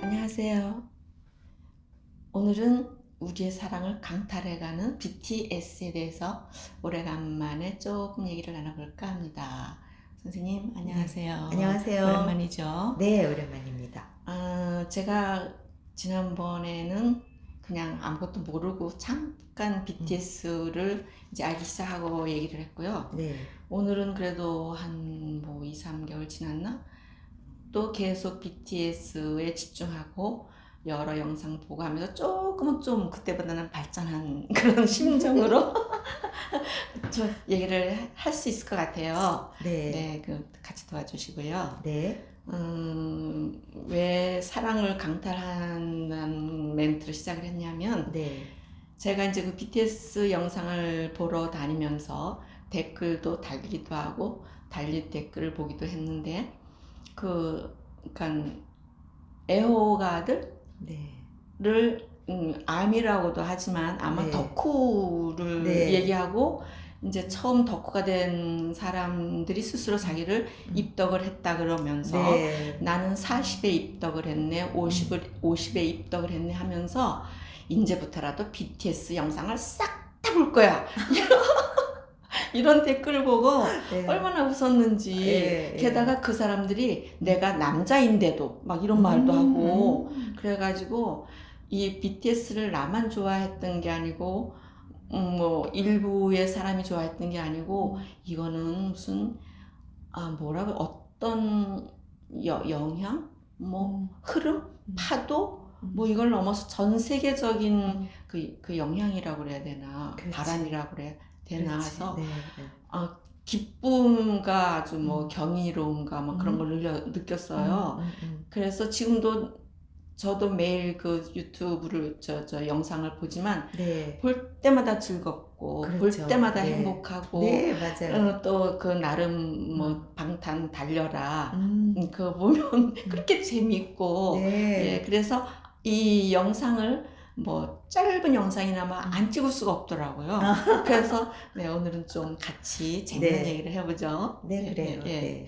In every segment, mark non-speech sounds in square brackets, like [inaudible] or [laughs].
안녕하세요. 오늘은 우리의 사랑을 강탈해가는 BTS에 대해서 오래간만에 조금 얘기를 나눠볼까 합니다. 선생님, 안녕하세요. 네, 안녕하세요. 오랜만이죠. 네, 오랜만입니다. 아, 제가 지난번에는 그냥 아무것도 모르고 잠깐 BTS를 이제 알기 시작하고 얘기를 했고요. 네, 오늘은 그래도 한뭐 2, 3개월 지났나? 또 계속 BTS에 집중하고 여러 영상 보고 하면서 조금은 좀 그때보다는 발전한 [laughs] 그런 심정으로 [laughs] 저 얘기를 할 수 있을 것 같아요. 네, 네, 네, 그 같이 도와주시고요. 네, 음, 왜 사랑을 강탈하는 멘트로 시작을 했냐면 네, 제가 이제 그 BTS 영상을 보러 다니면서 댓글도 달기도 하고 달리 댓글을 보기도 했는데 그 그러니까 애호가들을 네, 음, 암이라고도 하지만 아마 네. 덕후를 네. 얘기하고 이제 처음 덕후가 된 사람들이 스스로 자기를 음. 입덕을 했다 그러면서 네, 나는 40에 입덕을 했네, 50을 50에 입덕을 했네 하면서 이제부터라도 BTS 영상을 싹 다 볼 거야. [laughs] 이런 댓글을 보고 네. 얼마나 웃었는지. 예, 예. 게다가 그 사람들이 내가 남자인데도 막 이런 말도 하고 음, 그래가지고 이 BTS를 나만 좋아했던 게 아니고 음, 뭐 일부의 사람이 좋아했던 게 아니고 이거는 무슨 아 뭐라고 어떤 여, 영향 뭐 흐름 파도 뭐 이걸 넘어서 전 세계적인 그, 그 영향이라고 그래야 되나 그렇지. 바람이라고 그래야 되나 그렇지. 해서 네, 네. 기쁨과 아주 뭐 음. 경이로움과 뭐 그런 음. 걸 느꼈어요. 음, 음, 그래서 지금도 저도 매일 그 유튜브를 저, 저 영상을 보지만 음. 네, 볼 때마다 즐겁고 그렇죠. 볼 때마다 네. 행복하고 네, 맞아요. 또그 나름 뭐 방탄 달려라 음, 음, 그거 보면 [laughs] 그렇게 재밌고 예, 네, 그래서 이 영상을 뭐 짧은 영상이나마 음. 안 찍을 수가 없더라고요. [laughs] 그래서 네, 오늘은 좀 같이 재밌는 네. 얘기를 해보죠. 네, 그래요. 예, 예. 네.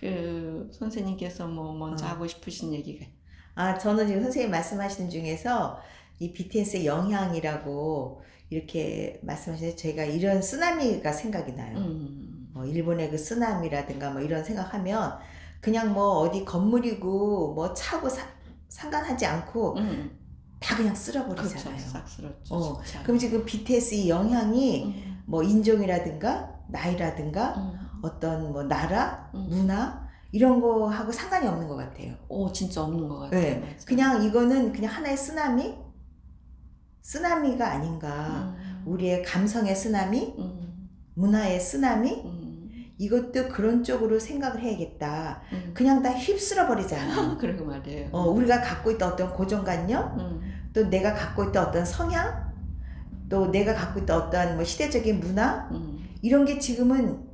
그 선생님께서 뭐 먼저 어. 하고 싶으신 얘기가 아, 저는 지금 선생님 말씀하시는 중에서 이 BTS의 영향이라고 이렇게 말씀하시는데 제가 이런 쓰나미가 생각이 나요. 음, 뭐 일본의 그 쓰나미라든가 뭐 이런 생각하면 그냥 뭐 어디 건물이고 뭐 차고 사- 상관하지 않고 음, 다 그냥 그렇죠. 쓸어버리잖아요. 싹쓸었죠. 어. 그럼 지금 BTS 이 영향이 음, 뭐 인종이라든가 나이라든가 음. 어떤 뭐 나라, 음. 문화 이런 거하고 상관이 없는 것 같아요. 오 진짜 없는 것 같아요. 네. 그냥 이거는 그냥 하나의 쓰나미? 쓰나미가 아닌가. 음, 우리의 감성의 쓰나미, 음, 문화의 쓰나미, 음, 이것도 그런 쪽으로 생각을 해야겠다. 음. 그냥 다 휩쓸어 버리잖아. [laughs] 그러게 말이에요. 어, 우리가 갖고 있던 어떤 고정관념, 음, 또 내가 갖고 있던 어떤 성향, 또 내가 갖고 있던 어떤 뭐 시대적인 문화, 음. 이런 게 지금은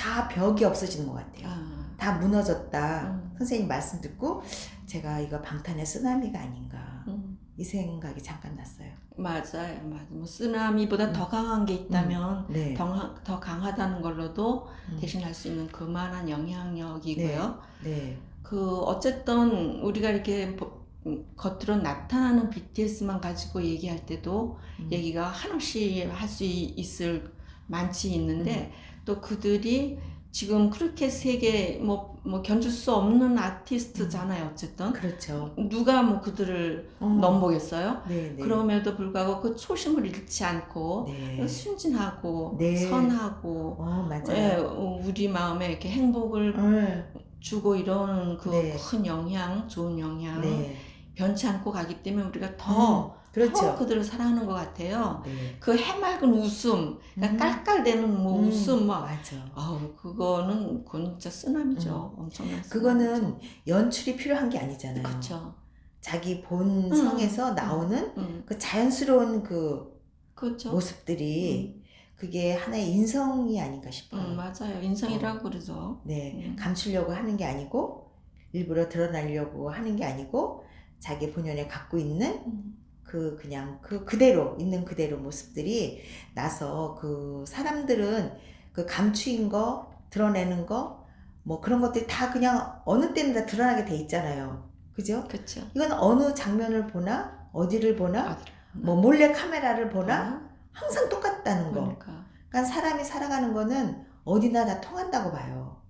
다 벽이 없어지는 것 같아요. 아, 다 무너졌다. 음. 선생님 말씀 듣고 제가 이거 방탄의 쓰나미가 아닌가. 음. 이 생각이 잠깐 났어요. 맞아요, 맞아. 뭐 쓰나미보다 음. 더 강한 게 있다면 네. 더, 강- 더 강하다는 걸로도 음. 대신할 수 있는 그만한 영향력이고요. 네. 그 어쨌든 우리가 이렇게 보- 음, 겉으로 나타나는 BTS만 가지고 얘기할 때도 음. 얘기가 한없이 할 수 있을 많지 있는데 음. 또 그들이 지금 그렇게 세계 뭐, 뭐 견줄 수 없는 아티스트잖아요 어쨌든 그렇죠. 누가 뭐 그들을 어. 넘보겠어요? 네, 네. 그럼에도 불구하고 그 초심을 잃지 않고 네. 순진하고 네. 선하고 어. 예, 어, 우리 마음에 이렇게 행복을 음. 주고 이런 그 네. 큰 영향, 좋은 영향 네. 변치 않고 가기 때문에 우리가 더, 음, 그렇죠. 더 그들을 사랑하는 것 같아요. 네. 그 해맑은 웃음, 그러니까 음. 깔깔대는 뭐 음, 웃음 막 맞아. 아우 그거는 그건 진짜 쓰나미죠. 엄청난 그거는 연출이 필요한 게 아니잖아요. 그렇죠. 자기 본 성에서 나오는 음, 그 자연스러운 그 그렇죠. 모습들이 그게 하나의 인성이 아닌가 싶어요. 음, 맞아요. 인성이라고 그러죠. 네, 음. 감추려고 하는 게 아니고 일부러 드러나려고 하는 게 아니고 자기 본연에 갖고 있는 음, 그그 그냥 그 그대로 있는 그대로 모습들이 나서 그 사람들은 그 감추인 거 드러내는 거 뭐 그런 것들이 다 그냥 어느 때는 다 드러나게 돼 있잖아요. 그죠? 그렇죠. 이건 어느 장면을 보나 어디를 보나 어디를 뭐 몰래 카메라를 보나 보나? 항상 똑같다는 거. 그러니까. 그러니까 사람이 살아가는 거는 어디나 다 통한다고 봐요.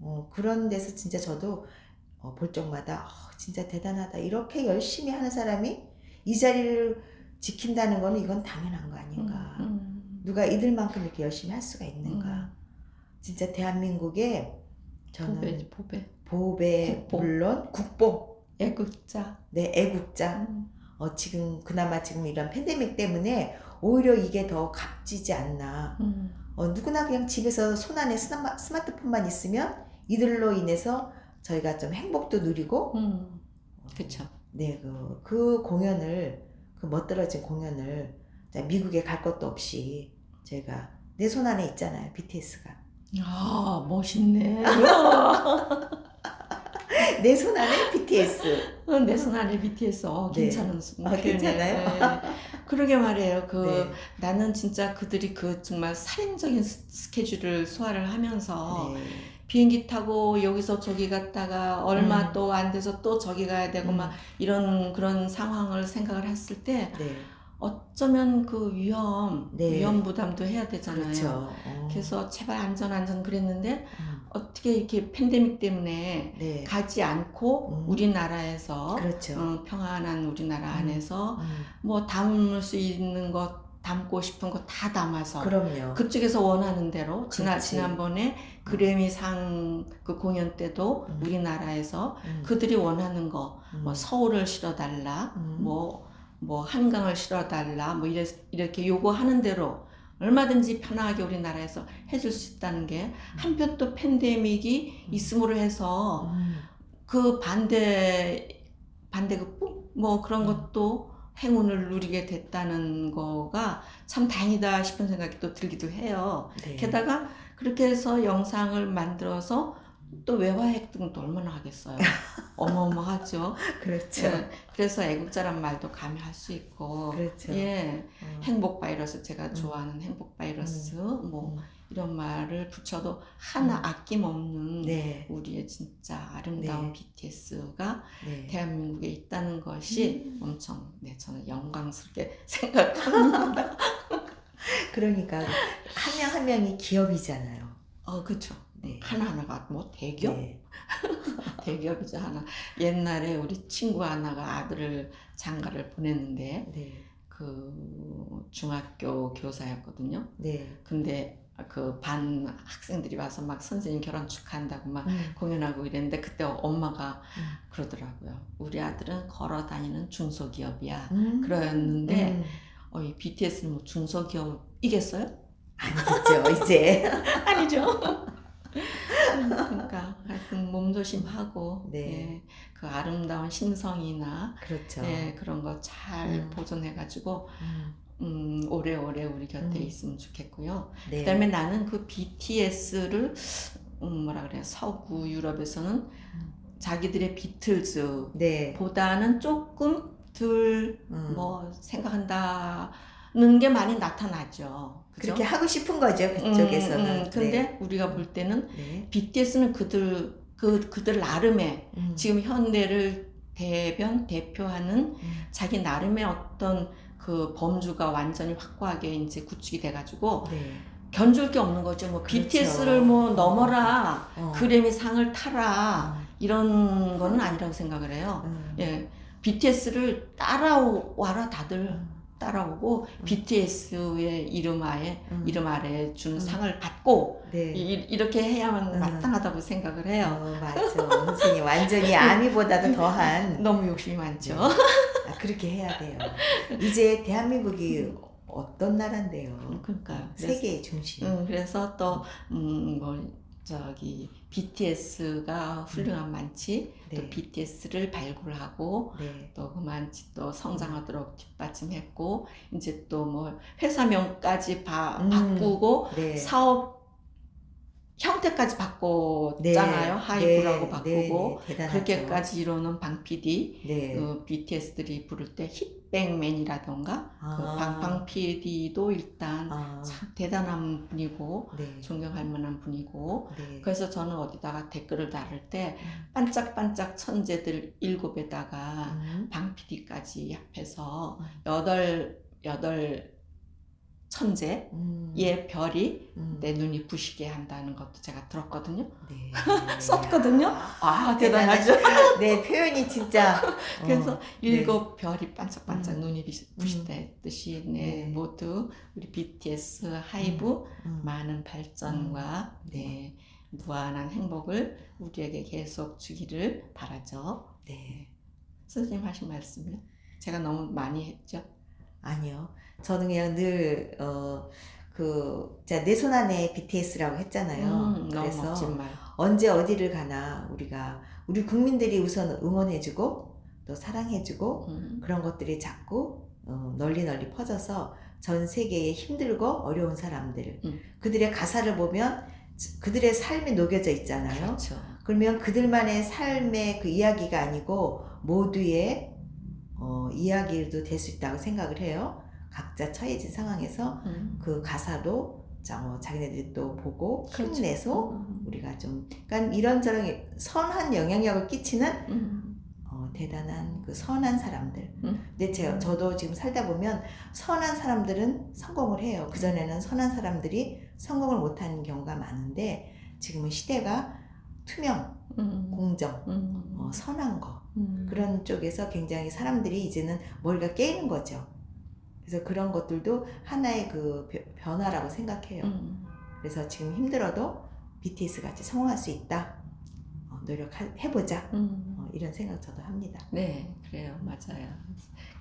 어, 그런 데서 진짜 저도 어, 볼 적마다 어, 진짜 대단하다. 이렇게 열심히 하는 사람이 이 자리를 지킨다는 거는 이건 당연한 거 아닌가. 음, 누가 이들만큼 이렇게 열심히 할 수가 음. 있는가. 진짜 대한민국의 저는 보배 보배 보배 국보. 물론 국보 애국자. 네 애국자 음. 어, 지금 그나마 지금 이런 팬데믹 때문에 오히려 이게 더 값지지 않나 음. 어, 누구나 그냥 집에서 손 안에 스마, 스마트폰만 있으면 이들로 인해서 저희가 좀 행복도 누리고 음. 그렇죠. 네, 그, 그 공연을 그 멋들어진 공연을 자, 미국에 갈 것도 없이 저희가 내 손 안에 있잖아요 BTS가 아 멋있네. [laughs] 내 손 안에 BTS 내 손 안에 BTS 어, 네. 괜찮은 아, 표현이네. 괜찮아요? 네. 그러게 말이에요. 그 네, 나는 진짜 그들이 그 정말 살인적인 스- 스케줄을 소화를 하면서 네. 비행기 타고 여기서 저기 갔다가 얼마 음. 또안 돼서 또 저기 가야 되고 음, 막 이런 그런 상황을 생각을 했을 때 네, 어쩌면 그 위험 네. 위험 부담도 해야 되잖아요. 그렇죠 어, 그래서 제발 안전 안전 그랬는데 음, 어떻게 이렇게 팬데믹 때문에 네 가지 않고 음. 우리나라에서 그렇죠 어, 평안한 우리나라 음. 안에서 음, 뭐 담을 수 있는 것 담고 싶은 거 다 담아서 그럼요 그쪽에서 원하는 대로 지난 그렇지. 지난번에 그래미 상 그 공연 때도 음. 우리나라에서 음, 그들이 원하는 거뭐 음, 서울을 실어 달라 음. 뭐뭐 한강을 실어 달라 뭐 이래, 이렇게 요구하는 대로 얼마든지 편하게 우리나라에서 해줄 수 있다는 게 한편 또 팬데믹이 있음으로 해서 음, 그 반대 반대급부 뭐 그런 음. 것도 행운을 누리게 됐다는 거가 참 다행이다 싶은 생각이 또 들기도 해요. 네. 게다가 그렇게 해서 영상을 만들어서 또 외화 획득도 얼마나 하겠어요. [laughs] 어마어마하죠. 그렇죠 예, 그래서 애국자란 말도 감히 할 수 있고, 그렇죠 예, 어, 행복 바이러스 제가 음. 좋아하는 행복 바이러스 뭐 음, 이런 말을 붙여도 하나 음. 아낌없는 네, 우리의 진짜 아름다운 네. BTS가 네. 대한민국에 있다는 것이 음. 엄청 네 저는 영광스럽게 [laughs] 생각합니다. [laughs] 그러니까 한 명 한 명이 기업이잖아요. 어 그렇죠. 네. 하나 하나가 뭐 대기업 네. [laughs] 대기업이죠 하나. 옛날에 우리 친구 하나가 아들을 장가를 보냈는데 네. 그 중학교 교사였거든요. 네. 근데 그 반 학생들이 와서 막 선생님 결혼 축하한다고 막 음, 공연하고 이랬는데 그때 엄마가 음. 그러더라고요. 우리 아들은 걸어 다니는 중소기업이야. 음. 그랬는데 음. 어, 이 BTS는 뭐 중소기업 이겠어요? [laughs] 아니죠 이제. 아니죠. 몸조심하고 네. 예, 그 아름다운 심성이나 그렇죠. 예, 그런 거잘 음. 보존해가지고 음, 음, 오래오래 우리 곁에 음. 있으면 좋겠고요. 네. 그다음에 나는 그 BTS를 음, 뭐라 그래요 서구 유럽에서는 자기들의 비틀즈 네. 보다는 조금 덜 음. 뭐 생각한다 는 게 많이 나타나죠. 그죠? 그렇게 하고 싶은 거죠 음, 그쪽에서는. 음, 근데 우리가 볼 때는 네. BTS는 그들 그 그들 나름의 음. 지금 현대를 대변 대표하는 음. 자기 나름의 어떤 그 범주가 완전히 확고하게 이제 구축이 돼가지고 네. 견줄 게 없는 거죠. 뭐 그렇죠. BTS를 뭐 넘어라, 어. 그래미 상을 타라 음. 이런 거는 아니라고 생각을 해요. 음. 예, BTS를 따라와라 다들 음. 따라오고 음. BTS의 이름 아래 음. 이름 아래 준 음. 상을 받고 네. 이, 렇게 해야만 음. 마땅하다고 생각을 해요. 어, 맞아. 선생님 완전히 [laughs] 아미보다도 더한 [laughs] 너무 욕심이 많죠. 아, 그렇게 해야 돼요. 이제 대한민국이 어떤 나라인데요? 그러니까요. 그래서, 세계의 중심. 음, 그래서 또 음, 뭐 저기 BTS가 훌륭한 만치 또 네. BTS를 발굴하고 네. 또 그 만치 또 성장하도록 뒷받침했고 이제 또 뭐 회사명까지 바, 음. 바꾸고 네. 사업 형태까지 바꿨잖아요. 하이브라고 바꾸고 네, 네, 대단하죠. 그렇게까지 이루는 방 PD 네. 그 BTS들이 부를 때 빅뱅맨이라던가 그 아. 방방 PD도 일단 아, 참 대단한 분이고 네. 존경할 만한 분이고 네. 그래서 저는 어디다가 댓글을 달을 때 음. 반짝반짝 천재들 일곱에다가 음. 방 PD까지 합해서 음. 여덟 여덟 천재의 음. 별이 음. 내 눈이 부시게 한다는 것도 제가 들었거든요. 네. [laughs] 썼거든요. 아 대단하죠. 네, 표현이 진짜. [laughs] 그래서 어, 일곱 별이 반짝반짝 음. 눈이 비- 부시듯이 네, 네. 모두 우리 BTS 하이브 음. 많은 발전과 음. 네, 무한한 행복을 우리에게 계속 주기를 바라죠. 네. 선생님 하신 말씀요? 제가 너무 많이 했죠. 아니요. 저는 그냥 늘, 어, 그, 자, 내 손 안에 BTS라고 했잖아요. 음, 그래서. 언제 어디를 가나 우리가, 우리 국민들이 우선 응원해주고, 또 사랑해주고, 음, 그런 것들이 자꾸 어, 널리 널리 퍼져서 전 세계에 힘들고 어려운 사람들, 음. 그들의 가사를 보면 그들의 삶이 녹여져 있잖아요. 그렇죠. 그러면 그들만의 삶의 그 이야기가 아니고 모두의 어, 이야기도 될 수 있다고 생각을 해요. 각자 처해진 상황에서 음, 그 가사도 자, 뭐 자기네들이 또 보고 그렇죠. 힘내서 음, 우리가 좀 그러니까 이런저런 선한 영향력을 끼치는 음, 어, 대단한 그 선한 사람들. 음. 근데 제가 저도 지금 살다 보면 선한 사람들은 성공을 해요. 그 전에는 선한 사람들이 성공을 못하는 경우가 많은데 지금은 시대가 투명, 음, 공정, 음, 어, 선한 거 음. 그런 쪽에서 굉장히 사람들이 이제는 머리가 깨이는 거죠. 그래서 그런 것들도 하나의 그 변- 변화라고 생각해요. 음, 그래서 지금 힘들어도 BTS 같이 성공할 수 있다. 어, 노력해보자. 음. 어, 이런 생각 저도 합니다. 네, 그래요. 맞아요.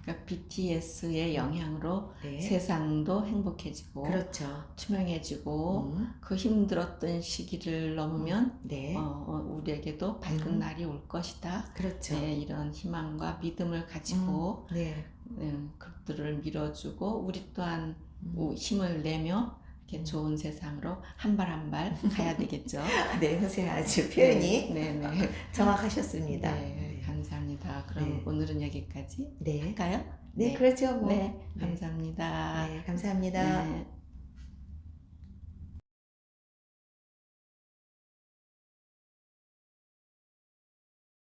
그러니까 BTS의 영향으로 네. 세상도 행복해지고 그렇죠. 투명해지고 음, 그 힘들었던 시기를 넘으면 네. 어, 어, 우리에게도 밝은 음. 날이 올 것이다. 그렇죠. 네, 이런 희망과 믿음을 가지고 음, 네. 음, 그들을 밀어주고 우리 또한 음. 우- 힘을 내며 이렇게 음. 좋은 세상으로 한 발 한 발 가야 [laughs] 되겠죠. 네, 선생님 아주 표현이 네, 네, 네. [laughs] 정확하셨습니다. 네, 감사합니다. 그럼 네. 오늘은 여기까지 네. 할까요? 네, 그렇죠. 뭐. 네, 네. 감사합니다. 네, 감사합니다. 네.